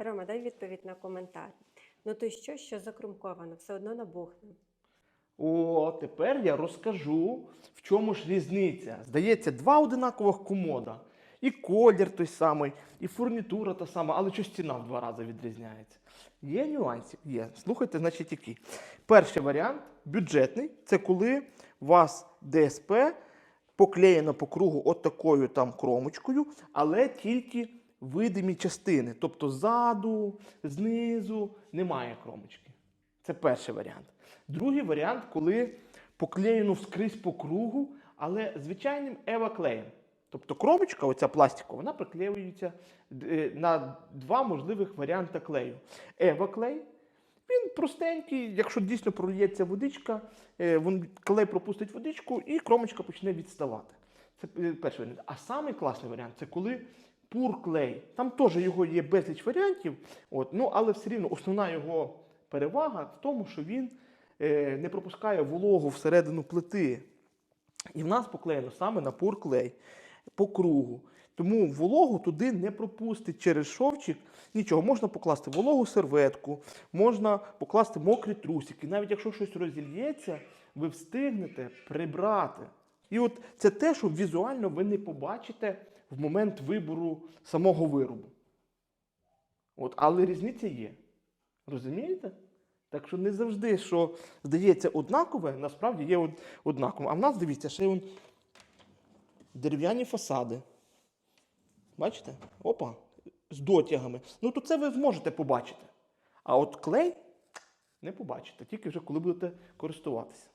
Рома, дай відповідь на коментар. Ну то що, що закрумковано, все одно набухне. О, тепер я розкажу, в чому ж різниця. Здається, два одинакових комода. І колір той самий, і фурнітура та сама, але щось ціна в два рази відрізняється. Є нюанси? Є. Слухайте, значить, які. Перший варіант бюджетний це коли у вас ДСП поклеєно по кругу от такою там кромочкою, але тільки видимі частини. Тобто ззаду, знизу немає кромочки. Це перший варіант. Другий варіант, коли поклеєно вскрізь по кругу, але звичайним еваклеєм. Тобто кромочка, оця пластикова, вона приклеюється е, на два можливих варіанти клею. Еваклей, він простенький, якщо дійсно прольється водичка, е, клей пропустить водичку і кромочка почне відставати. Це е, перший варіант. А самий класний варіант це коли пурклей. Там теж його є безліч варіантів, от, ну, але все рівно основна його перевага в тому, що він е, не пропускає вологу всередину плити. І в нас поклеєно саме на пурклей по кругу. Тому вологу туди не пропустить через шовчик. Нічого, можна покласти вологу серветку, можна покласти мокрі трусики. Навіть якщо щось розільється, ви встигнете прибрати. І от це те, що візуально ви не побачите в момент вибору самого виробу. От, але різниця є. Розумієте? Так що не завжди, що здається однакове, насправді є од- однакове. А в нас, дивіться, ще он дерев'яні фасади. Бачите? Опа, з дотягами. Ну, то це ви зможете побачити. А от клей не побачите, тільки вже коли будете користуватися.